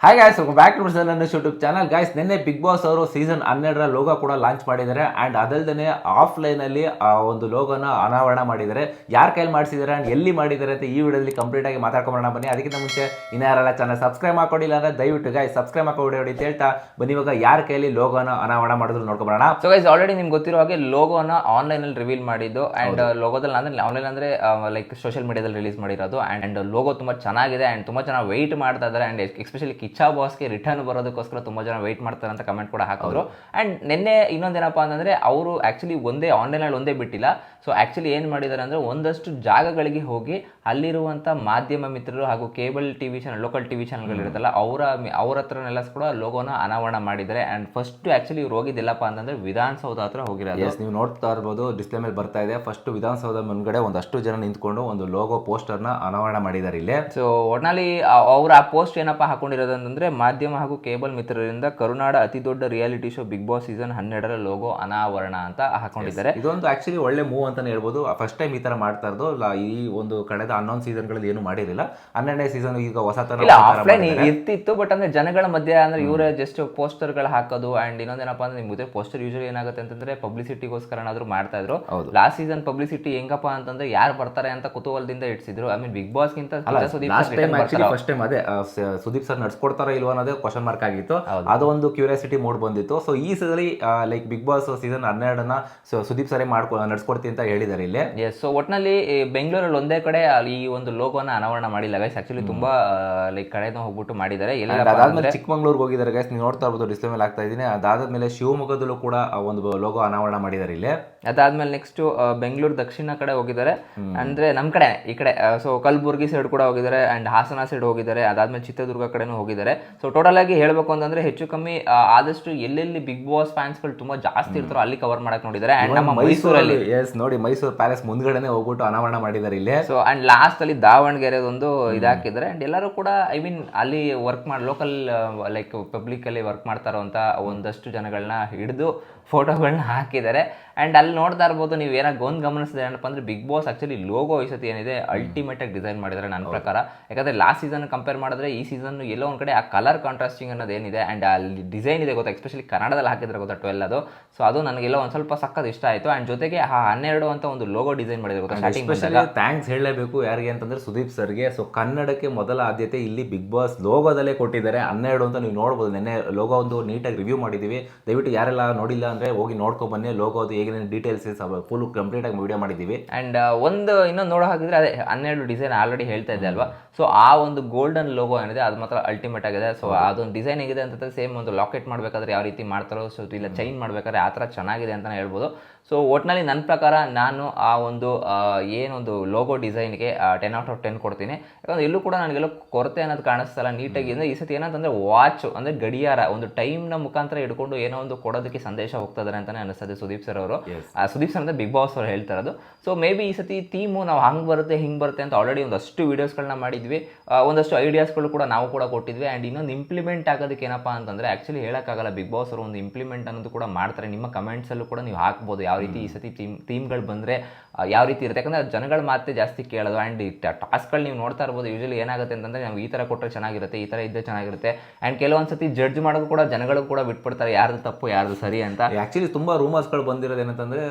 Hi guys back to ನನ್ನ YouTube channel guys ನಿನ್ನೆ big Boss ಅವರು ಸೀಸನ್ ಹನ್ನೆರಡರ ಲೋಗೋ ಕೂಡ ಲಾಂಚ್ ಮಾಡಿದ್ದಾರೆ ಆ್ಯಂಡ್ ಅದಲ್ದೇ ಆಫ್ಲೈನಲ್ಲಿ ಆ ಒಂದು ಲೋಗೋನ ಅನಾವರಣ ಮಾಡಿದ್ದಾರೆ. ಯಾರ ಕೈಲಿ ಮಾಡಿಸಿದ್ದಾರೆ ಆ್ಯಂಡ್ ಎಲ್ಲಿ ಮಾಡಿದ್ದಾರೆ ಅಂತ ಈ ವಿಡಿಯೋದಲ್ಲಿ ಕಂಪ್ಲೀಟ್ ಆಗಿ ಮಾತಾಡ್ಕೊಂಬರೋಣ. ಬನ್ನಿ ಅದಕ್ಕಿಂತ ಮುಂಚೆ ಇನ್ನು ಯಾರೆಲ್ಲ ಚಾನಲ್ ಸಬ್ಸ್ಕ್ರೈಬ್ ಮಾಡ್ಕೊಂಡಿಲ್ಲ ಅಂದ್ರೆ ದಯವಿಟ್ಟು ಗಾಯ್ಸ್ ಸಬ್ಸ್ಕ್ರೈಬ್ ಮಾಡ್ಕೊಡಿ ಹೊಡಿ ಅಂತ ಹೇಳ್ತಾ ಬನ್ನಿ. ಇವಾಗ ಯಾರ ಕೈಲಿ ಲೋಗೋನ ಅನಾವರಣ ಮಾಡಿದ್ರು ನೋಡ್ಕೊಬೋಣ ಸೊ ಗೈಸ್ ಆಲ್ರೆಡಿ ನಿಮ್ಗೆ ಗೊತ್ತಿರೋ ಹಾಗೆ ಲೋಗೋನ ಆನ್ಲೈನ್ ಅಲ್ಲಿ ರಿವೀಲ್ ಮಾಡಿದ್ದು ಅಂಡ್ ಲೋಗೋದಲ್ಲಿ ಅಂದ್ರೆ ಆನ್ಲೈನ್ ಅಂದ್ರೆ ಲೈಕ್ ಸೋಷಿಯಲ್ ಮೀಡಿಯಾದಲ್ಲಿ ರಿಲೀಸ್ ಮಾಡಿರೋದು ಅಂಡ್ ಲೋಗೋ ತುಂಬಾ ಚೆನ್ನಾಗಿದೆ ಆ್ಯಂಡ್ ತುಂಬ ಚೆನ್ನಾಗಿ ವೆಯ್ಟ್ ಮಾಡ್ತಾ ಇದ್ದಾರೆ ಆ್ಯಂಡ್ ಎಸ್ಪೆಷಲಿ ಕಿಚ್ಚಾ ಬಾಸ್ಗೆ ರಿಟರ್ನ್ ಬರೋದಕ್ಕೋಸ್ಕರ ತುಂಬ ಜನ ವೆಯ್ಟ್ ಮಾಡ್ತಾರೆ ಅಂತ ಕಮೆಂಟ್ ಕೂಡ ಹಾಕಿದ್ರು. ಆ್ಯಂಡ್ ನಿನ್ನೆ ಇನ್ನೊಂದೇನಪ್ಪ ಅಂತಂದರೆ ಅವರು ಆ್ಯಕ್ಚುಲಿ ಒಂದೇ ಆನ್ಲೈನಲ್ಲಿ ಒಂದೇ ಬಿಟ್ಟಿಲ್ಲ. ಸೊ ಆ್ಯಕ್ಚುಲಿ ಏನು ಮಾಡಿದ್ದಾರೆ ಅಂದರೆ ಒಂದಷ್ಟು ಜಾಗಗಳಿಗೆ ಹೋಗಿ ಅಲ್ಲಿರುವಂಥ ಮಾಧ್ಯಮ ಮಿತ್ರರು ಹಾಗೂ cable TV channel local TV ಚಾನಲ್ಗಳಿರುತ್ತಲ್ಲ ಅವರ ಅವ್ರ ಹತ್ರನೆಲ್ಲ ಕೂಡ ಲೋಗೋನ ಅನಾವರಣ ಮಾಡಿದ್ದಾರೆ. ಆ್ಯಂಡ್ ಫಸ್ಟ್ ಆ್ಯಕ್ಚುಲಿ ಇವ್ರು ಹೋಗಿದ್ದಿಲ್ಲಪ್ಪ ಅಂತಂದರೆ ವಿಧಾನಸೌಧ ಹತ್ರ ಹೋಗಿರೋದು. ಎಸ್ ನೀವು ನೋಡ್ತಾ ಇರ್ಬೋದು ಡಿಸ್ಪ್ಲೇ ಮೇಲೆ ಬರ್ತಾ ಇದೆ. ಫಸ್ಟ್ ವಿಧಾನಸೌಧ ಮುಂದ್ಗಡೆ ಒಂದಷ್ಟು ಜನ ನಿಂತ್ಕೊಂಡು ಒಂದು ಲೋಗೋ ಪೋಸ್ಟರ್ನ ಅನಾವರಣ ಮಾಡಿದ್ದಾರೆ ಇಲ್ಲೇ. ಸೊ ಒಟ್ನಲ್ಲಿ ಅವ್ರು ಆ ಪೋಸ್ಟ್ ಏನಪ್ಪ ಹಾಕೊಂಡಿರೋದು ಅಂತಂದ್ರೆ ಮಾಧ್ಯಮ ಹಾಗೂ ಕೇಬಲ್ ಮಿತ್ರರಿಂದ ಕರುನಾಡ ಅತಿ ದೊಡ್ಡ reality show Bigg Boss season ಹನ್ನೆರಡರ ಲೋಗೋ ಅನಾವರಣ ಅಂತ ಹಾಕೊಂಡಿದ್ದಾರೆ. ಇದೊಂದು ಆಕ್ಚುಲಿ ಒಳ್ಳೆ ಮೂವ್ ಅಂತಾನೆ ಹೇಳ್ಬೋದು. ಫಸ್ಟ್ ಟೈಮ್ ಈ ತರ ಮಾಡ್ತಾ ಇರೋದು ಈ ಒಂದು ಕಳೆದ ಹನ್ನೊಂದು ಸೀಸನ್ಗಳಲ್ಲಿ ಏನು ಮಾಡಿರಲಿಲ್ಲ. ಹನ್ನೆರಡನೇ ಸೀಸನ್ ಈಗ ಹೊಸ ತರ ಆಫ್ಲೈನ್. ಇರ್ತಿತ್ತು ಬಟ್ ಅಂದ್ರೆ ಜನಗಳ ಮಧ್ಯೆ ಅಂದ್ರೆ ಇವರೇ ಜಸ್ಟ್ ಪೋಸ್ಟರ್ಗಳು ಹಾಕೋದು ಅಂಡ್ ಇನ್ನೊಂದೇನಪ್ಪ ಅಂದ್ರೆ ನಿಮ್ಗೆ ಪೋಸ್ಟರ್ ಯೂಶಲಿ ಏನಾಗುತ್ತೆ ಅಂತಂದ್ರೆ ಪಬ್ಲಿಸಿಟಿಗೋಸ್ಕರ ಏನಾದ್ರು ಮಾಡ್ತಾ ಇದ್ರು. ಲಾಸ್ಟ್ ಸೀಸನ್ ಪಬ್ಲಿಸಿಟಿ ಹೆಂಗಪ್ಪ ಅಂತಂದ್ರೆ ಯಾರು ಬರ್ತಾರೆ ಅಂತ ಕುತೂಹಲದಿಂದ ಇಟ್ಸಿದ್ರು ಐ ಮೀನ್ ಬಿಗ್ ಬಾಸ್ ಗಿಂತ ಸುದೀಪ್ ಸರ್ sir ಟೈಮ್ ಇಲ್ವ ಅನ್ನೋದೇ ಕ್ವಶನ್ ಮಾರ್ಕ್ ಆಗಿತ್ತು. ಅದು ಒಂದು ಕ್ಯೂರಿಯಾಸಿಟಿ ಮೂಡ್ ಬಂದಿತ್ತು. ಸೊ ಈ ಸಲ ಲೈಕ್ ಬಿಗ್ ಬಾಸ್ ಸೀಸನ್ ಹನ್ನೆರಡನ್ನ ಸುದೀಪ್ ಸರಿ ಮಾಡ್ಕೊ ನಡ್ಸ್ಕೊಡ್ತೀನಿ ಅಂತ ಹೇಳಿದ್ದಾರೆ ಇಲ್ಲಿ. ಎಸ್ ಸೊ ಒಟ್ನಲ್ಲಿ ಬೆಂಗಳೂರಲ್ಲಿ ಒಂದೇ ಕಡೆ ಈ ಒಂದು ಲೋಗೋನ ಅನಾವರಣ ಮಾಡಿಲ್ಲ ಗೈಸ್ ಆಕ್ಚುಲಿ ತುಂಬಾ ಲೈಕ್ ಕಡೆನ ಹೋಗ್ಬಿಟ್ಟು ಮಾಡಿದ್ದಾರೆ ಅದಾದ್ಮೇಲೆ ಚಿಕ್ಕಮಂಗ್ಳೂರ್ಗೆ ಹೋಗಿದ್ದಾರೆ ಗೈಸ್ ನೀವು ನೋಡ್ತಾ ಇರ್ಬೋದು ಡಿಸ್ಪ್ಲೇ ಮೇಲೆ ಆಗ್ತಾ ಇದ್ದೀನಿ. ಅದಾದ್ಮೇಲೆ ಶಿವಮೊಗ್ಗದಲ್ಲೂ ಕೂಡ ಒಂದು ಲೋಗೋ ಅನಾವರಣ ಮಾಡಿದ್ದಾರೆ ಇಲ್ಲಿ. ಅದಾದ್ಮೇಲೆ ನೆಕ್ಸ್ಟ್ ಬೆಂಗಳೂರು ದಕ್ಷಿಣ ಕಡೆ ಹೋಗಿದ್ದಾರೆ ಅಂದ್ರೆ ನಮ್ ಕಡೆ ಈ ಕಡೆ ಸೊ ಕಲಬುರ್ಗಿ ಸೈಡ್ ಕೂಡ ಹೋಗಿದ್ದಾರೆ ಅಂಡ್ ಹಾಸನ ಸೈಡ್ ಹೋಗಿದ್ದಾರೆ ಅದಾದ್ಮೇಲೆ ಚಿತ್ರದುರ್ಗ ಕಡೆನೂ ಹೋಗಿದ್ದಾರೆ ಸೊ ಟೋಟಲ್ ಆಗಿ ಹೇಳಬೇಕು ಅಂತಂದ್ರೆ ಹೆಚ್ಚು ಕಮ್ಮಿ ಆದಷ್ಟು ಎಲ್ಲೆಲ್ಲಿ ಬಿಗ್ ಬಾಸ್ ಫ್ಯಾನ್ಸ್ಗಳು ತುಂಬಾ ಜಾಸ್ತಿ ಇರ್ತಾರೋ ಅಲ್ಲಿ ಕವರ್ ಮಾಡಕ್ ನೋಡಿದ್ದಾರೆ. ಅಂಡ್ ನಮ್ಮ ಮೈಸೂರಲ್ಲಿ ಎಸ್ ನೋಡಿ ಮೈಸೂರು ಪ್ಯಾಲೇಸ್ ಮುಂದ್ಗಡೆ ಹೋಗ್ಬಿಟ್ಟು ಅನಾವರಣ ಮಾಡಿದ್ದಾರೆ ಇಲ್ಲಿ. ಸೊ ಅಂಡ್ ಲಾಸ್ಟ್ ಅಲ್ಲಿ ದಾವಣಗೆರೆ ಒಂದು ಇದಾಕಿದ್ದಾರೆ ಅಂಡ್ ಎಲ್ಲರೂ ಕೂಡ ಐ ಮೀನ್ ಅಲ್ಲಿ ವರ್ಕ್ ಮಾಡಿ ಲೋಕಲ್ ಲೈಕ್ ಪಬ್ಲಿಕ್ ಅಲ್ಲಿ ವರ್ಕ್ ಮಾಡ್ತಾರೋ ಅಂತ ಒಂದಷ್ಟು ಜನಗಳನ್ನ ಹಿಡಿದು ಫೋಟೋಗಳನ್ನ ಹಾಕಿದ್ದಾರೆ. ಅಂಡ್ ಅಲ್ಲಿ ನೋಡ್ತಾ ಇರ್ಬೋದು ನೀವು ಏನಾಗ ಒಂದು ಗಮನಿಸಿದ್ರೆ ಏನಪ್ಪ ಅಂದ್ರೆ ಬಿಗ್ ಬಾಸ್ ಆ್ಯಕ್ಚುಲಿ ಲೋಗೋ ಈ ಸತಿ ಏನಿದೆ ಅಲ್ಟಿಮೇಟ್ ಆಗಿ ಡಿಸೈನ್ ಮಾಡಿದ್ದಾರೆ ನನ್ನ ಪ್ರಕಾರ. ಯಾಕಂದ್ರೆ ಲಾಸ್ಟ್ ಸೀಸನ್ ಕಂಪೇರ್ ಮಾಡಿದ್ರೆ ಈ ಸೀಸನ್ ಎಲ್ಲೋ ಒಂದು ಕಡೆ ಆ ಕಲರ್ ಕಾಂಟ್ರಾಸ್ಟಿಂಗ್ ಅನ್ನೋದು ಏನಿದೆ ಅಂಡ್ ಅಲ್ಲಿ ಡಿಸೈನ್ ಇದೆ ಗೊತ್ತಾ ಎಸ್ಪೆಷಲಿ ಕನ್ನಡದಲ್ಲಿ ಹಾಕಿದ್ರೆ ಗೊತ್ತಾ ಟ್ವೆಲ್ ಅದು. ಸೊ ಅದು ನನಗೆಲ್ಲ ಒಂದು ಸ್ವಲ್ಪ ಸಕ್ಕತ್ ಇಷ್ಟ ಆಯಿತು. ಆ್ಯಂಡ್ ಜೊತೆಗೆ ಆ ಹನ್ನೆರಡು ಅಂತ ಒಂದು ಲೋಗೋ ಡಿಸೈನ್ ಮಾಡಿದ್ರೆ ಗೊತ್ತಾ ಸ್ಟಾರ್ಟಿಂಗ್ ಥ್ಯಾಂಕ್ಸ್ ಹೇಳಲೇಬೇಕು ಯಾರಿಗೆ ಅಂತಂದ್ರೆ ಸುದೀಪ್ ಸರ್ಗೆ. ಸೊ ಕನ್ನಡಕ್ಕೆ ಮೊದಲ ಆದ್ಯತೆ ಇಲ್ಲಿ ಬಿಗ್ ಬಾಸ್ ಲೋಗೋದಲ್ಲೇ ಕೊಟ್ಟಿದ್ದಾರೆ. ಹನ್ನೆರಡು ಅಂತ ನೀವು ನೋಡ್ಬೋದು ನೆನ್ನೆ ಲೋಗೋ ಒಂದು ನೀಟಾಗಿ ರಿವ್ಯೂ ಮಾಡಿದ್ದೀವಿ. ದಯವಿಟ್ಟು ಯಾರೆಲ್ಲ ನೋಡಿಲ್ಲ ಅಂದರೆ ಹೋಗಿ ನೋಡ್ಕೊಂಡು ಬನ್ನಿ. ಲೋಗೋ ಅದು ಹೇಗೆ ಡೀಟೇಲ್ಸ್ ಫುಲ್ ಕಂಪ್ಲೀಟ್ ಆಗಿ ವಿಡಿಯೋ ಮಾಡಿದ್ದೀವಿ. ಅಂಡ್ ಒಂದು ಇನ್ನೊಂದು ನೋಡೋ ಹಾಗಿದ್ರೆ ಅದೇ ಹನ್ನೆರಡು ಡಿಸೈನ್ ಆಲ್ರೆಡಿ ಹೇಳ್ತಾ ಇದ್ದೆ ಅಲ್ವಾ? ಸೊ ಆ ಒಂದು ಗೋಲ್ಡನ್ ಲೋಗೋ ಏನಿದೆ ಅದು ಮಾತ್ರ ಅಲ್ಟಿಮೇಟ್ ಆಗಿದೆ. ಸೊ ಅದೊಂದು ಡಿಸೈನ್ ಹೇಗಿದೆ ಅಂತಂದ್ರೆ ಸೇಮ್ ಒಂದು ಲಾಕೆಟ್ ಮಾಡಬೇಕಾದ್ರೆ ಯಾವ ರೀತಿ ಮಾಡ್ತಾರೋ ಸೊ ಇಲ್ಲ ಚೈನ್ ಮಾಡಬೇಕಾದ್ರೆ ಆ ಥರ ಚೆನ್ನಾಗಿದೆ ಅಂತಲೇ ಹೇಳ್ಬೋದು. ಸೊ ಒಟ್ನಲ್ಲಿ ನನ್ನ ಪ್ರಕಾರ ನಾನು ಆ ಒಂದು ಏನೊಂದು ಲೋಗೋ ಡಿಸೈನ್ಗೆ ಟೆನ್ ಔಟ್ ಆಫ್ ಟೆನ್ ಕೊಡ್ತೀನಿ. ಯಾಕಂದ್ರೆ ಎಲ್ಲೂ ಕೂಡ ನನಗೆಲ್ಲ ಕೊರತೆ ಅನ್ನೋದು ಕಾಣಿಸ್ತಲ್ಲ ನೀಟಾಗಿ ಅಂದರೆ ಈ ಸತಿ ಏನಂತಂದ್ರೆ ವಾಚ್ ಅಂದರೆ ಗಡಿಯಾರ ಒಂದು ಟೈಮ್ನ ಮುಖಾಂತರ ಹಿಡ್ಕೊಂಡು ಏನೋ ಒಂದು ಕೊಡೋದಕ್ಕೆ ಸಂದೇಶ ಹೋಗ್ತಾ ಇದ್ದಾರೆ ಅಂತಲೇ ಅನಿಸ್ತದೆ ಸುದೀಪ್ ಸರ್ ಅವರು. ಸುದೀಪ್ ಸರ್ ಅಂದರೆ ಬಿಗ್ ಬಾಸ್ ಅವ್ರು ಹೇಳ್ತಾ ಇರೋದು. ಸೊ ಮೇ ಬಿ ಈ ಸತಿ ಥೀಮು ನಾವು ಹಂಗೆ ಬರುತ್ತೆ ಹಿಂಗೆ ಬರುತ್ತೆ ಅಂತ ಆಲ್ರೆಡಿ ಒಂದಷ್ಟು ವೀಡಿಯೋಸ್ಗಳನ್ನ ಮಾಡಿದ್ವಿ. ಒಂದಷ್ಟು ಐಡಿಯಾಸ್ಗಳು ಕೂಡ ನಾವು ಕೂಡ ಕೊಟ್ಟಿದ್ವಿ. ಆ್ಯಂಡ್ ಇನ್ನೊಂದು ಇಂಪ್ಲಿಮೆಂಟ್ ಆಗೋದಕ್ಕೆ ಏನಪ್ಪ ಅಂತಂದರೆ ಆ್ಯಕ್ಚುಲಿ ಹೇಳೋಕ್ಕಾಗಲ್ಲ ಬಿಗ್ ಬಾಸ್ ಅವರು ಒಂದು ಇಂಪ್ಲಿಮೆಂಟ್ ಅನ್ನೋದು ಕೂಡ ಮಾಡ್ತಾರೆ. ನಿಮ್ಮ ಕಮೆಂಟ್ಸಲ್ಲೂ ಕೂಡ ನೀವು ಹಾಕ್ಬೋದು ಯಾವ ರೀತಿ ಈ ಸತಿ ಥೀಮ್ ಥೀಮ್ಗಳು ಬಂದರೆ ಯಾವ ರೀತಿ ಇರುತ್ತೆ. ಯಾಕಂದರೆ ಜನಗಳ ಮಾತೇ ಜಾಸ್ತಿ ಕೇಳೋದು. ಆ್ಯಂಡ್ ಟಾಸ್ಕ್ಗಳು ನೀವು ನೋಡ್ತಾ ಇರ್ಬೋದು. ಯೂಶಲಿ ಏನಾಗುತ್ತೆ ಅಂತಂದರೆ ನಾವು ಈ ಥರ ಕೊಟ್ಟರೆ ಚೆನ್ನಾಗಿರುತ್ತೆ ಈ ಥರ ಇದ್ದರೆ ಚೆನ್ನಾಗಿರುತ್ತೆ. ಆ್ಯಂಡ್ ಕೆಲವೊಂದು ಸತಿ ಜಡ್ಜ್ ಮಾಡೋದು ಕೂಡ ಜನಗಳು ಕೂಡ ಬಿಟ್ಬಿಡ್ತಾರೆ. ಯಾರ್ದು ತಪ್ಪು ಯಾರ್ದು ಸರಿ ಅಂತ. ಆಕ್ಚುಲಿ ತುಂಬಾ ರೂಮರ್ಸ್ಗಳು ಬಂದಿರೋದು ಏನಂತಂದ್ರೆ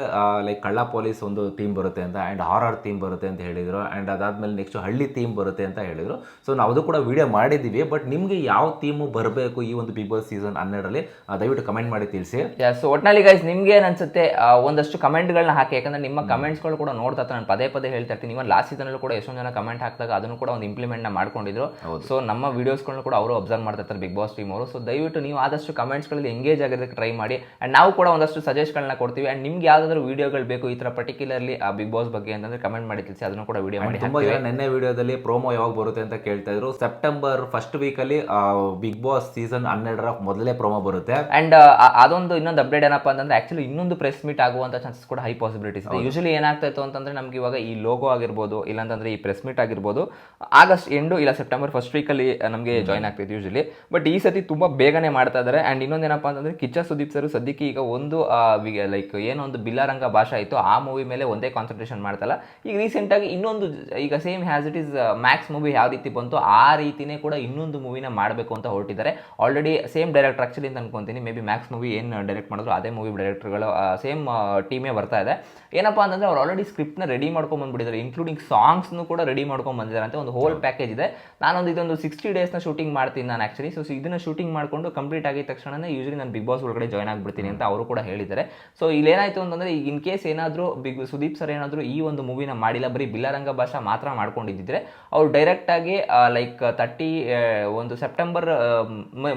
ಲೈಕ್ ಕಳ್ಳ ಪೊಲೀಸ್ ಒಂದು ಥೀಮ್ ಬರುತ್ತೆ ಅಂತ ಆ್ಯಂಡ್ ಹಾರರ್ ಥೀಮ್ ಬರುತ್ತೆ ಅಂತ ಹೇಳಿದ್ರು ಆ್ಯಂಡ್ ಅದಾದಮೇಲೆ ನೆಕ್ಸ್ಟ್ ಹಳ್ಳಿ ಥೀಮ್ ಬರುತ್ತೆ ಅಂತ ಹೇಳಿದ್ರು. ಸೊ ನಾವು ಅದು ಕೂಡ ವೀಡಿಯೋ ಮಾಡಿದ್ದೀವಿ ಬಟ್ ನಿಮಗೆ ಯಾವ ಥೀಮು ಬರಬೇಕು ಈ ಒಂದು ಬಿಗ್ ಬಾಸ್ ಸೀಸನ್ ಹನ್ನೆರಡರಲ್ಲಿ ದಯವಿಟ್ಟು ಕಮೆಂಟ್ ಮಾಡಿ ತಿಳಿಸಿ. ಸೊ ಒಟ್ನಲ್ಲಿ ಗೈಸ್ ನಿಮ್ಗೆ ಏನು ಅನ್ಸುತ್ತೆ ಒಂದಷ್ಟು ಕಮೆಂಟ್ಗಳನ್ನ ಹಾಕಿ ಯಾಕಂದ್ರೆ ನಿಮ್ಮ ಕಮೆಂಟ್ಸ್ಗಳು ಕೂಡ ನೋಡ್ತಾ ಇರ್ತಾರೆ. ನಾನು ಪದೇ ಪದೇ ಹೇಳ್ತಾ ಇರ್ತೀನಿ ಇವನ್ ಲಾಸ್ಟ್ ಸೀಸನಲ್ಲೂ ಕೂಡ ಎಷ್ಟೊಂದು ಜನ ಕಮೆಂಟ್ ಹಾಕಿದಾಗ ಅದನ್ನು ಕೂಡ ಒಂದು ಇಂಪ್ಲಿಮೆಂಟ್ನ ಮಾಡ್ಕೊಂಡಿದ್ರು. ಸೊ ನಮ್ಮ ವೀಡಿಯೋಸ್ಗಳನ್ನ ಕೂಡ ಅವರು ಅಬ್ಸರ್ವ್ ಮಾಡ್ತಾ ಇರ್ತಾರೆ ಬಿಗ್ ಬಾಸ್ ಟೀಮ್ ಅವರು. ಸೊ ದಯವಿಟ್ಟು ನೀವು ಆದಷ್ಟು ಕಮೆಂಟ್ಸ್ಗಳಲ್ಲಿ ಎಂಗೇಜ್ ಆಗೋದಕ್ಕೆ ಟ್ರೈ ಮಾಡಿ ಆ್ಯಂಡ್ ನಾವು ಕೂಡ ಒಂದಷ್ಟು ಸಜೆಸ್ಟ್ಗಳನ್ನ ಕೊಡ್ತೀವಿ ಅಂಡ್ ನಿಮ್ಗೆ ಯಾವ್ದಾದ್ರು ವಿಡಿಯೋಗಳು ಬೇಕು ಈ ಥರ ಪರ್ಟಿಕ್ಯುಲರ್ಲಿ ಆ ಬಿಗ್ ಬಾಸ್ ಬಗ್ಗೆ ಅಂತಂದ್ರೆ ಕಮೆಂಟ್ ಮಾಡಿ ತಿಳಿಸಿ ಅದನ್ನು ಕೂಡ ವಿಡಿಯೋ ಮಾಡಿ ತುಂಬಾ ಜನ ನಿನ್ನೆ ವಿಡಿಯೋದಲ್ಲಿ ಪ್ರೋಮೋ ಯಾವಾಗ ಬರುತ್ತೆ ಅಂತ ಕೇಳ್ತಾ ಇದ್ರು. ಸೆಪ್ಟೆಂಬರ್ ಫಸ್ಟ್ ವೀಕಲ್ಲಿ ಬಿಗ್ ಬಾಸ್ ಸೀಸನ್ ಹನ್ನೆರಡರ ಮೊದಲೇ ಪ್ರೋಮೋ ಬರುತ್ತೆ. ಅಂಡ್ ಅದೊಂದು ಇನ್ನೊಂದು ಅಪ್ಡೇಟ್ ಏನಪ್ಪಾ ಅಂತಂದ್ರೆ ಆಕ್ಚುಲಿ ಇನ್ನೊಂದು ಪ್ರೆಸ್ ಮೀಟ್ ಆಗುವಂಥ ಚಾನ್ಸಸ್ ಕೂಡ ಹೈ ಪಾಸಿಬಿಲಿಟೀಸ್ ಇದೆ. ಯೂಶಲಿ ಏನಾಗ್ತಾ ಇತ್ತು ಅಂತಂದ್ರೆ ನಮ್ಗೆ ಇವಾಗ ಈ ಲೋಗೋ ಆಗಿರ್ಬೋದು ಇಲ್ಲಾಂತಂದ್ರೆ ಈ ಪ್ರೆಸ್ ಮೀಟ್ ಆಗಿರ್ಬೋದು ಆಗಸ್ಟ್ ಎಂಡು ಇಲ್ಲ ಸೆಪ್ಟೆಂಬರ್ ಫಸ್ಟ್ ವೀಕಲ್ಲಿ ನಮಗೆ ಜಾಯ್ನ್ ಆಗ್ತಿತ್ತು ಯೂಶಲಿ ಬಟ್ ಈ ಸತಿ ತುಂಬಾ ಬೇಗನೆ ಮಾಡ್ತಾ ಇದ್ದಾರೆ ಅಂಡ್ ಇನ್ನೊಂದೇನಪ್ಪ ಅಂತಂದ್ರೆ ಕಿಚ್ಚ ಸುದೀಪ್ ಸರ್ ಸದ್ಯಕ್ಕೆ ಈಗ ಒಂದು ಲೈಕ್ ಏನೋ ಒಂದು ಬಿಲ್ಲಾರಂಗ ಭಾಷೆ ಇತ್ತು ಆ ಮೂವಿ ಮೇಲೆ ಒಂದೇ ಕಾನ್ಸಂಟ್ರೇಷನ್ ಮಾಡ್ತಲ್ಲ. ಈಗ ರೀಸೆಂಟಾಗಿ ಇನ್ನೊಂದು ಈಗ same as it is Max movie ಯಾವ ರೀತಿ ಬಂತು ಆ ರೀತಿನೇ ಕೂಡ ಇನ್ನೊಂದು ಮೂವಿನ ಮಾಡಬೇಕು ಅಂತ ಹೊರಟಿದ್ದಾರೆ. ಆಲ್ರೆಡಿ ಸೇಮ್ ಡೈರೆಕ್ಟರ್ ಆ್ಯಕ್ಚುಲಿ ಅಂತ ಅನ್ಕೊಂತೀನಿ. ಮೇ ಬಿ ಮ್ಯಾಕ್ಸ್ ಮೂವಿ ಏನು ಡೈರೆಕ್ಟ್ ಮಾಡಿದ್ರು ಅದೇ ಮೂವಿ ಡೈರೆಕ್ಟರ್ಗಳು ಸೇಮ್ ಟೀಮೇ ಬರ್ತಾ ಇದೆ. ಏನಪ್ಪಾ ಅಂತಂದರೆ ಅವ್ರು ಆಲ್ರೆಡಿ ಸ್ಕ್ರಿಪ್ಟ್ನ ರೆಡಿ ಮಾಡ್ಕೊಂಡು ಬಂದ್ಬಿಟ್ಟಿದ್ದಾರೆ. ಇನ್ಕ್ಲೂಡಿಂಗ್ ಸಾಂಗ್ಸ್ನು ಕೂಡ ರೆಡಿ ಮಾಡ್ಕೊಂಡು ಬಂದಿದ್ದಾರೆ ಅಂತ ಒಂದು ಹೋಲ್ ಪ್ಯಾಕೇಜ್ ಇದೆ. ನಾನೊಂದು ಇದೊಂದು ಸಿಕ್ಸ್ಟಿ ಡೇಸ್ನ ಶೂಟಿಂಗ್ ಮಾಡ್ತೀನಿ ನಾನು ಆ್ಯಕ್ಚುಲಿ ಸೊ ಇದನ್ನ ಶೂಟಿಂಗ್ ಮಾಡಿಕೊಂಡು ಕಂಪ್ಲೀಟ್ ಆಗಿದ ತಕ್ಷಣನೇ ಯೂಶಲಿ ನಾನು ಬಿಗ್ ಬಾಸ್ ಒಳಗಡೆ ಜಾಯ್ನ್ ಆಗಿಬಿಡ್ತೀನಿ ಅಂತ ಅವರು ಕೂಡ ಹೇಳಿದ್ದಾರೆ. ಸೊ ಇಲ್ಲೇನಾಯ್ತು ಅಂತಂದ್ರೆ ಈಗ ಇನ್ ಕೇಸ್ ಏನಾದರೂ ಬಿಗ್ ಸುದೀಪ್ ಸರ್ ಏನಾದರೂ ಈ ಒಂದು ಮೂವಿನ ಮಾಡಿಲ್ಲ ಬರೀ ಬಿಲ್ಲರಂಗ ಭಾಷಾ ಮಾತ್ರ ಮಾಡ್ಕೊಂಡಿದ್ದಿದ್ರೆ ಅವ್ರು ಡೈರೆಕ್ಟ್ ಆಗಿ ಲೈಕ್ ತರ್ಟಿ ಒಂದು ಸೆಪ್ಟೆಂಬರ್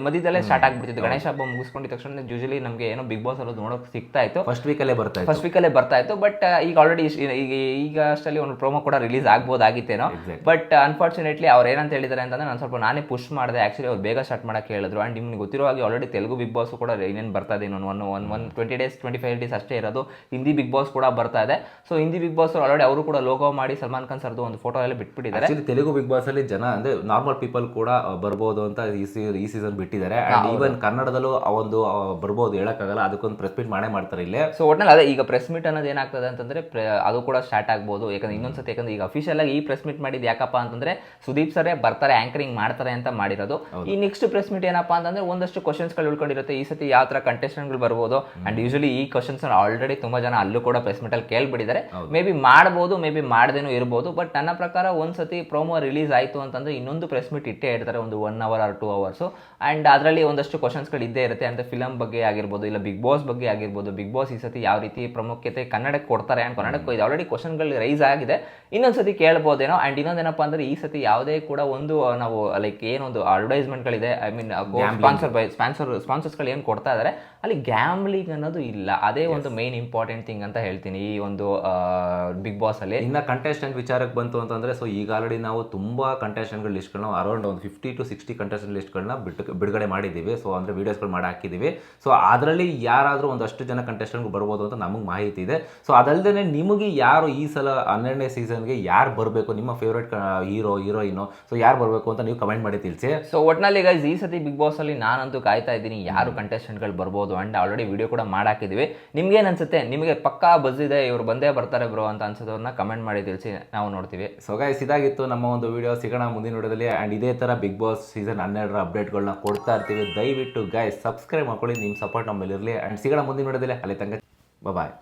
ಮಧ್ಯದಲ್ಲೇ ಸ್ಟಾರ್ಟ್ ಆಗ್ಬಿಡ್ತಿತ್ತು. ಗಣೇಶ ಹಬ್ಬ ಮುಗಿಸ್ಕೊಂಡಿದ ತಕ್ಷಣ ಯೂಶಲಿ ನಮಗೆ ಏನೋ ಬಿಗ್ ಬಾಸ್ ಅನ್ನೋದು ನೋಡೋಕೆ ಸಿಗ್ತಾ ಇತ್ತು. ಫಸ್ಟ್ ವೀಕಲ್ಲೇ ಬರ್ತಾ ಇತ್ತು. ಫಸ್ಟ್ ವೀಕಲ್ಲೇ ಬರ್ತಾ ಇತ್ತು ಬಟ್ ಈಗ ಆಲ್ರೆಡಿ ಈಗ ಈಗ ಅಷ್ಟಲ್ಲಿ ಒಂದು ಪ್ರೋಮೋ ಕೂಡ ರಿಲೀಸ್ ಆಗ್ಬೋದಾಗಿತ್ತೇನೋ. ಆಗಿತ್ತೇನೋ ಬಟ್ ಅನ್ಫಾರ್ಚುನೇಟ್ಲಿ ಅವ್ರು ಏನಂತ ಹೇಳಿದ್ದಾರೆ ಅಂತಂದ್ರೆ ನಾನು ಸ್ವಲ್ಪ ನಾನೇ ಪುಷ್ ಮಾಡಿದೆ ಆಕ್ಚುಲಿ ಅವ್ರು ಬೇಗ ಸ್ಟಾರ್ಟ್ ಮಾಡೋಕ್ಕೆ ಹೇಳಿದ್ರು. ಆ್ಯಂಡ್ ನಿಮ್ಗೆ ಗೊತ್ತಿರೋ ಹಾಗೆ ಆಲ್ರೆಡಿ ತೆಲುಗು ಬಿಗ್ ಬಾಸ್ ಕೂಡ ಇನ್ನೇನು ಬರ್ತಾ ಇದೆ ಇನ್ನೊಂದು one one one twenty days twenty five days ಅಷ್ಟೇ ಇರೋದು ಹಿಂದಿ ಬಿಗ್ ಬಾಸ್ ಕೂಡ ಬರ್ತಾ ಇದೆ. So Hindi Bigg Boss already ಅವರು ಕೂಡ ಲೋಗೋ ಮಾಡಿ ಸಲ್ಮಾನ್ ಖಾನ್ ಸರ್ದು ಒಂದು ಫೋಟೋ ಎಲ್ಲ ಬಿಟ್ಬಿಟ್ಟಿದ್ದಾರೆ. ತೆಲುಗು ಬಿಗ್ ಬಾಸ್ ಅಲ್ಲಿ ಜನ ಅಂದ್ರೆ ನಾರ್ಮಲ್ ಪೀಪಲ್ ಕೂಡ ಬರ್ಬೋದು ಅಂತ ಈ ಸೀಸನ್ ಬಿಟ್ಟಿದ್ದಾರೆ. ಅಂಡ್ ಈವನ್ ಕನ್ನಡದಲ್ಲೂ ಆ ಒಂದು ಬರ್ಬೋದು ಹೇಳಕ್ಕಾಗಲ್ಲ. ಅದಕ್ಕೊಂದು ಪ್ರೆಸ್ ಮೀಟ್ ಮಾಡೇ ಮಾಡ್ತಾರೆ ಇಲ್ಲಿ. ಸೊ ಒಟ್ನಲ್ಲಿ ಅದೇ ಈಗ ಪ್ರೆಸ್ ಮೀಟ್ ಅನ್ನೋದು ಏನಾಗ್ತದೆ ಅಂತಂದ್ರೆ ಅದು ಕೂಡ ಸ್ಟಾರ್ಟ್ ಆಗ್ಬೋದು. ಯಾಕಂದ್ರೆ ಇನ್ನೊಂದ್ಸತಿ ಯಾಕಂದ್ರೆ ಈಗ ಅಫಿಷಿಯಲ್ ಆಗಿ ಈ ಪ್ರೆಸ್ ಮೀಟ್ ಮಾಡಿದ್ ಯಾಕಪ್ಪ ಅಂತಂದ್ರೆ ಸುದೀಪ್ ಸರೇ ಬರ್ತಾರೆ ಆಂಕರಿಂಗ್ ಮಾಡ್ತಾರೆ ಅಂತ ಮಾಡಿರೋದು. ಈ ನೆಕ್ಸ್ಟ್ ಪ್ರೆಸ್ ಮೀಟ್ ಏನಪ್ಪಾ ಅಂತಂದ್ರೆ ಒಂದಷ್ಟು ಕ್ವಶನ್ಸ್ಗಳು ಉಳ್ಕೊಂಡಿರುತ್ತೆ. ಈ ಸತಿ ಯಾವ ತರ ಕಂಟೆಸ್ಟೆಂಟ್ಗಳು ಬರ್ಬೋದು? ಅಂಡ್ ಯೂಶಲಿ ಈ ಕ್ವಶನ್ಸ್ ಆಲ್ರೆಡಿ ತುಂಬಾ ಜನ ಅಲ್ಲೂ ಕೂಡ ಪ್ರೆಸ್ ಮೀಟ್ ಅಲ್ಲಿ ಕೇಳ್ಬಿಟ್ಟಿದ್ದಾರೆ. ಮೇ ಬಿ ಮಾಡ್ಬೋದು ಮೇ ಬಿ ಮಾಡದೇನೂ ಇರ್ಬೋದು ಬಟ್ ನನ್ನ ಪ್ರಕಾರ ಒಂದ್ಸತಿ ಪ್ರೋಮೋ ರಿಲೀಸ್ ಆಯ್ತು ಅಂತಂದ್ರೆ ಇನ್ನೊಂದು ಪ್ರೆಸ್ ಮೀಟ್ ಇಟ್ಟೇ ಇರ್ತಾರೆ ಒಂದು one hour or two hours and ಅದರಲ್ಲಿ ಒಂದಷ್ಟು ಕ್ವಶನ್ಸ್ಗಳು ಇದ್ದೇ ಇರುತ್ತೆ ಅಂತ ಫಿಲಮ್ ಬಗ್ಗೆ ಆಗಿರ್ಬೋದು ಇಲ್ಲ ಬಿಗ್ ಬಾಸ್ ಬಗ್ಗೆ ಆಗಿರ್ಬೋದು ಬಿಗ್ ಬಾಸ್ ಈ ಸತಿ ಯಾವ ರೀತಿ ಪ್ರಾಮುಖ್ಯತೆ ಕನ್ನಡಕ್ಕೆ ಕೊಡ್ತಾರೆ ಅಂಡ್ ಕನ್ನಡಕ್ಕೆ ಇದು ಆಲ್ರೆಡಿ ಕ್ವಶನ್ಗಳು ರೈಸ್ ಆಗಿದೆ. ಇನ್ನೊಂದ್ಸತಿ ಕೇಳ್ಬೋದೇನೋ ಅಂಡ್ ಇನ್ನೊಂದೇನಪ್ಪ ಅಂದ್ರೆ ಈ ಸತಿ ಯಾವುದೇ ಕೂಡ ಒಂದು ನಾವು ಲೈಕ್ ಏನೊಂದು ಅಡ್ವರ್ಟೈಸ್ಮೆಂಟ್ಗಳಿದೆ I mean sponsor by sponsor ಸ್ಪಾನ್ಸರ್ಸ್ಗಳು ಏನು ಕೊಡ್ತಾ ಇದ್ದಾರೆ ಅಲ್ಲಿ ಗ್ಯಾಮ್ಲಿಂಗ್ ಅನ್ನೋದು ಇಲ್ಲ. ಅದೇ ಒಂದು ಮೈನ್ ಇಂಪಾರ್ಟೆಂಟ್ ಥಿಂಗ್ ಅಂತ ಹೇಳ್ತೀನಿ. ಈ ಒಂದು ಬಿಗ್ ಬಾಸ್ ಅಲ್ಲಿ. ಇನ್ನ ಕಂಟೆಸ್ಟೆಂಟ್ ವಿಚಾರಕ್ಕೆ ಬಂತು ಅಂತಂದ್ರೆ ಸೊ ಈಗ ಆಲ್ರೆಡಿ ನಾವು ತುಂಬಾ ಕಂಟೆಸ್ಟೆಂಟ್ಗಳ ಲಿಸ್ಟ್ಗಳನ್ನ ಅರೌಂಡ್ ಒಂದು ಫಿಫ್ಟಿ ಟು ಸಿಕ್ಸ್ಟಿ ಕಂಟೆಸ್ಟೆಂಟ್ ಲಿಸ್ಟ್ಗಳನ್ನ ಬಿಟ್ಟು ಬಿಡುಗಡೆ ಮಾಡಿದ್ದೀವಿ. ಸೊ ಅಂದ್ರೆ ವಿಡಿಯೋಸ್ಗಳು ಮಾಡಿ ಹಾಕಿದ್ದೀವಿ. ಸೊ ಅದರಲ್ಲಿ ಯಾರಾದರೂ ಒಂದಷ್ಟು ಜನ ಕಂಟೆಸ್ಟೆಂಟ್ ಬರ್ಬೋದು ಅಂತ ನಮಗೆ ಮಾಹಿತಿ ಇದೆ. ಸೊ ಅದಲ್ಲದೆ ನಿಮಗೆ ಯಾರು ಈ ಸಲ ಹನ್ನೆರಡನೇ ಸೀಸನ್ಗೆ ಯಾರು ಬರಬೇಕು? ನಿಮ್ಮ ಫೇವ್ರೇಟ್ ಹೀರೋ ಹೀರೋಯಿನು ಸೊ ಯಾರು ಬರಬೇಕು ಅಂತ ನೀವು ಕಮೆಂಟ್ ಮಾಡಿ ತಿಳಿಸಿ. ಸೊ ಒಟ್ನಲ್ಲಿ ಗೈಸ್ ಈ ಸತಿ ಬಿಗ್ ಬಾಸ್ ಅಲ್ಲಿ ನಾನಂತೂ ಕಾಯ್ತಾ ಇದ್ದೀನಿ. ಯಾರು ಕಂಟೆಸ್ಟೆಂಟ್ಗಳು ಬರ್ಬೋದು ಅಂಡ್ ಆಲ್ರೆಡಿ ವಿಡಿಯೋ ಕೂಡ ಮಾಡಾಕಿದ್ದೀವಿ ನಿಮ್ಗೇನು ಅನ್ಸುತ್ತೆ? ನಿಮಗೆ ಪಕ್ಕಾ ಬಸ್ ಇದೆ, ಇವ್ರು ಬಂದೇ ಬರ್ತಾರೆ ಬ್ರೋ ಅಂತ ಅನ್ಸೋದನ್ನ ಕಮೆಂಟ್ ಮಾಡಿ ತಿಳಿಸಿ ನಾವು ನೋಡ್ತೀವಿ. ಸೊ ಗೈಸ್ ಇದಾಗಿತ್ತು ನಮ್ಮ ಒಂದು ವಿಡಿಯೋ ಸಿಗೋಣ ಮುಂದಿನ ವಿಡಿಯೋದಲ್ಲಿ ಆ್ಯಂಡ್ ಇದೇ ಥರ ಬಿಗ್ ಬಾಸ್ ಸೀಸನ್ ಹನ್ನೆರಡರ ಅಪ್ಡೇಟ್ಗಳನ್ನ ಕೊಡ್ತಾ ಇರ್ತೀವಿ. ದಯವಿಟ್ಟು ಗೈಸ್ ಸಬ್ಸ್ಕ್ರೈಬ್ ಮಾಡ್ಕೊಳ್ಳಿ. ನಿಮ್ಮ ಸಪೋರ್ಟ್ ನಮ್ಮಲ್ಲಿರಲಿ ಆ್ಯಂಡ್ ಸಿಗೋಣ ಮುಂದಿನ ವಿಡಿಯೋದಲ್ಲಿ ಅಲ್ಲಿ. ತನಕ ಬಾಯ್